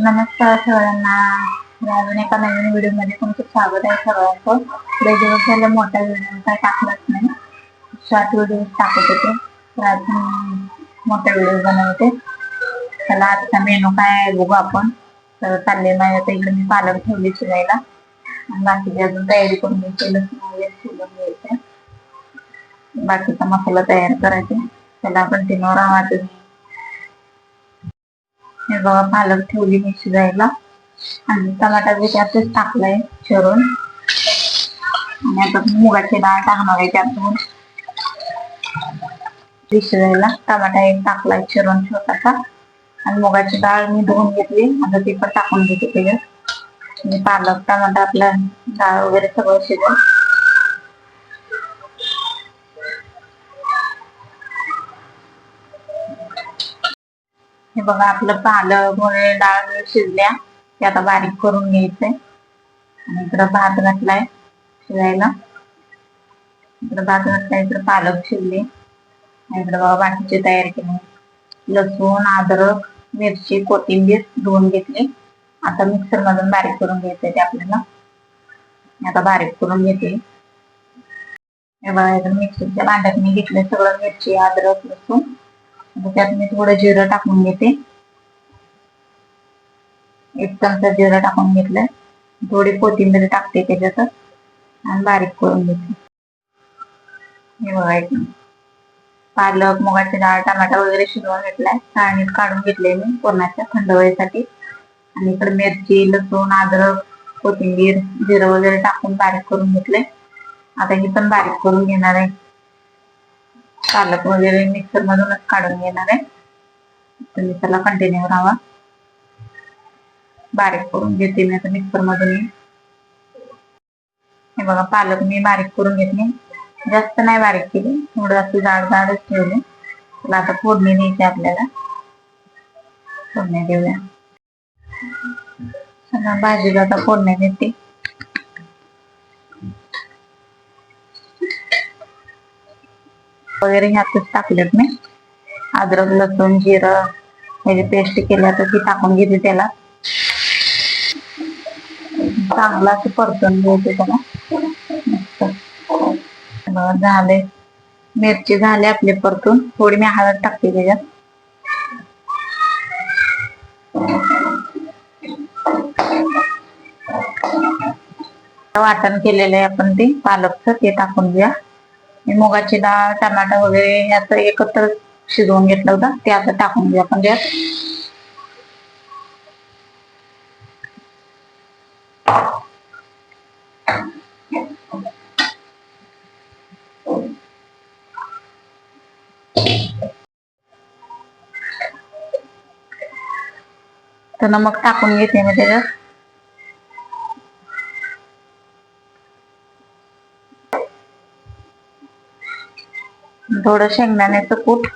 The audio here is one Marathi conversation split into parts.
नमस्कार सगळ्यांना. अजून एका नवीन व्हिडिओमध्ये तुमचं स्वागत आहे सगळ्यांचं. लय दिवस झाले मोठा व्हिडिओ काय टाकलाच नाही. शॉर्ट व्हिडिओ टाकत होते तर आज मोठा व्हिडिओ बनवते. त्याला आजचा मेनू काय आहे बघू आपण. तर चालले नाही आता इकडे मी पालक ठेवली शिजायला आणि बाकीची अजून तयारी करून घ्यायची लसूण वगैरे शिजून घ्यायचं बाकीचा मसाला तयार करायचा त्याला आपण तिनोरा तुम्ही हे बघा पालक ठेवली मी शिजायला आणि टमाटा बी त्यातच टाकलाय चिरून. आणि आता मुगाची डाळ टाकणार आहे त्यातून. शिजायला टमाटा एक टाकलाय चिरून छोटासा. आणि मुगाची डाळ मी धुवून घेतली. आता ती पण टाकून घेते त्याच्यात. आणि पालक टमाटा आपला डाळ वगैरे सगळं शिजेल. हे बघा आपलं पालक वगैरे डाळ शिजल्या. ते आता बारीक करून घ्यायचंय. आणि इकडं भात घातलाय शिजायला. इकडं भात घातलाय इकडं पालक शिजले. इकडं बघा बाकीची तयार केली. लसूण अद्रक मिरची कोथिंबीर धुवून घेतली. आता मिक्सर मधून बारीक करून घ्यायचंय ते आपल्याला. आता बारीक करून घेते. हे बघा इकडं मिक्सरच्या भांड्यात मी घेतले सगळं मिरची अद्रक लसूण. त्यात मी थोडं जिरं टाकून घेते. एक चमचा जिरं टाकून घेतलं. थोडी कोथिंबीर टाकते त्याच्यात आणि बारीक करून घेते. हे बघायचं एक पालक मुगाची डाळ टमाटा वगैरे शिजवून घेतलाय. चाळणीत काढून घेतले मी पूर्णाच्या थंड वेळेसाठी. आणि इकडे मिरची लसूण अद्रक कोथिंबीर जिरं वगैरे टाकून बारीक करून घेतले आता ही पण बारीक करून घेणार आहे. पालक वगैरे मिक्सर मधूनच काढून घेणार आहे. तुम्ही त्याला कंटिन्यू राहा बारीक करून घेते मी आता मिक्सर मधून. हे बघा पालक मी बारीक करून घेतली जास्त नाही बारीक केली थोडं जास्त जाड जाडच ठेवली. त्याला आता फोडणी द्यायची आपल्याला. फोडणी देऊया. भाजीला आता फोडणी देते. वगैरे ह्यातच टाकलेत मी. अद्रक लसूण जिरं म्हणजे पेस्ट केल्या तर ती टाकून घेते त्याला. चांगला असं परतून घ्यायचं त्याला. झाले. मिरची झाले आपले परतून. थोडी मी हळद टाकते त्याच्यात. वाटण केलेलं आहे आपण ते पालकचं ते टाकून घ्या मुगाची डाळ टमाटा वगैरे याचं एकत्र शिजवून घेतलं होतं. ते आता टाकून घेऊ आपण त्यात तर नमक टाकून घेते मी त्याच्यात. थोडं शेंगदाण्याचं कूट.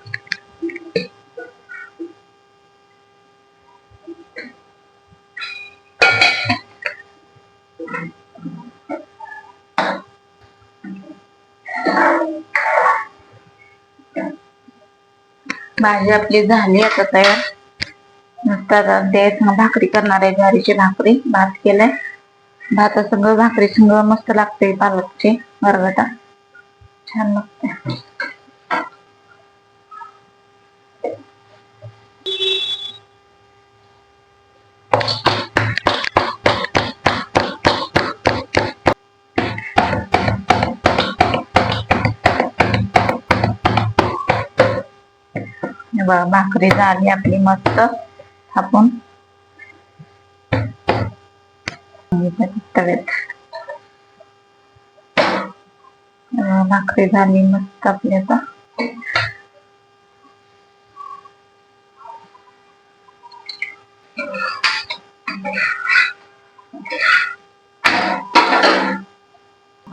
भाजी आपली झाली आता तयार. नुसतं आता द्यायचं भाकरी करणार आहे ज्वारीची भाकरी भात केलाय. भाता संग भाकरी संग मस्त लागते पालकची गरगटा छान लागते बघा भाकरी झाली आपली मस्त. आपण तव्यात. भाकरी झाली मस्त आपली आता.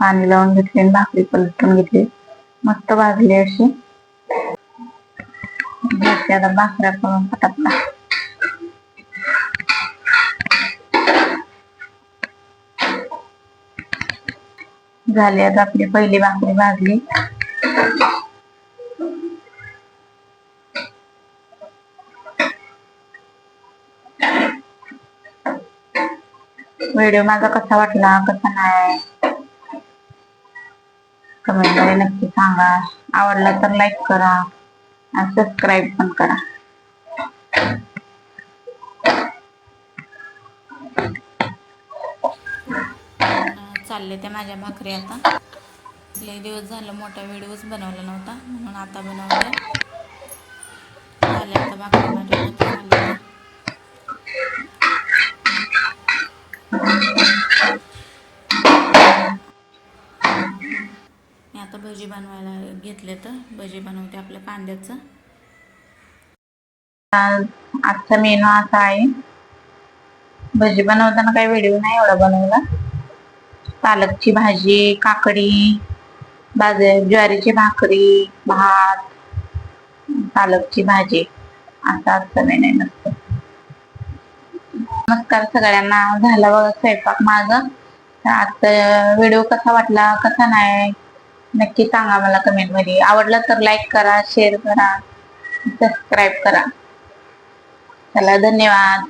पाणी लावून घेतले आणि भाकरी पलटून घेतली. मस्त भाजली अशी. आता भाकऱ्या करून पटापटा झाली आता आपली पहिली भाकरी भाजली. व्हिडिओ माझा कसा वाटला कसा नाही? कमेंटमध्ये नक्की सांगा. आवडला तर लाईक करा आणि सबस्क्राईब पण करा. चालले ते माझ्या भाकरी आता. लई दिवस झालं मोठा व्हिडिओच बनवला नव्हता म्हणून आता बनवलं झाले आता भाकरी माझ्या होत आल्या. मी आता भजी बनवायला घेतले तर भजी बनवते आपल्या कांद्याचं. आजचा मेनू असा आहे. भजी बनवताना काही व्हिडिओ नाही एवढा बनवला. पालकची भाजी काकडी बाजरी ज्वारीची भाकरी भात पालकची भाजी. असा आजचा मेनू आहे मस्त. नमस्कार सगळ्यांना. झाला बघा स्वयंपाक माझा. तर आजचा व्हिडिओ कसा वाटला कसा नाही नक्की सांगा मला कमेंटमध्ये आवडलं तर लाईक करा शेअर करा सबस्क्राईब करा. चला धन्यवाद.